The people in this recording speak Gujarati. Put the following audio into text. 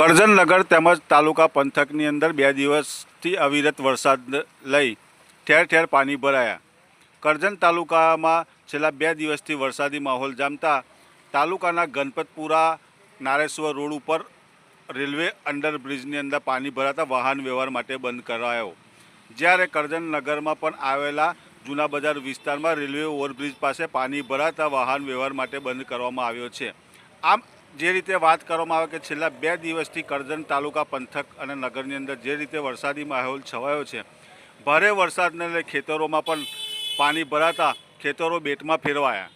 કરજણનગર તેમજ તાલુકા પંથકની અંદર બે દિવસથી અવિરત વરસાદ લઈ ઠેર ઠેર પાણી ભરાયા. કરજણ તાલુકામાં છેલ્લા બે દિવસથી વરસાદી માહોલ જામતા તાલુકાના ગણપતપુરા, નારેશ્વર રોડ ઉપર રેલવે અંડરબ્રિજની અંદર પાણી ભરાતા વાહન વ્યવહાર માટે બંધ કરાયો. જ્યારે કરજણનગરમાં પણ આવેલા જૂના બજાર વિસ્તારમાં રેલવે ઓવરબ્રિજ પાસે પાણી ભરાતા વાહન વ્યવહાર માટે બંધ કરવામાં આવ્યો છે. આમ જે રીતે વાત કરવામાં આવે કે છેલ્લા બે દિવસથી કરજણ તાલુકા પંથક અને નગરની અંદર જે રીતે વરસાદી માહોલ છવાયો છે, ભારે વરસાદને લઈ ખેતરોમાં પણ પાણી ભરાતા ખેતરો બેટમાં ફેરવાયા.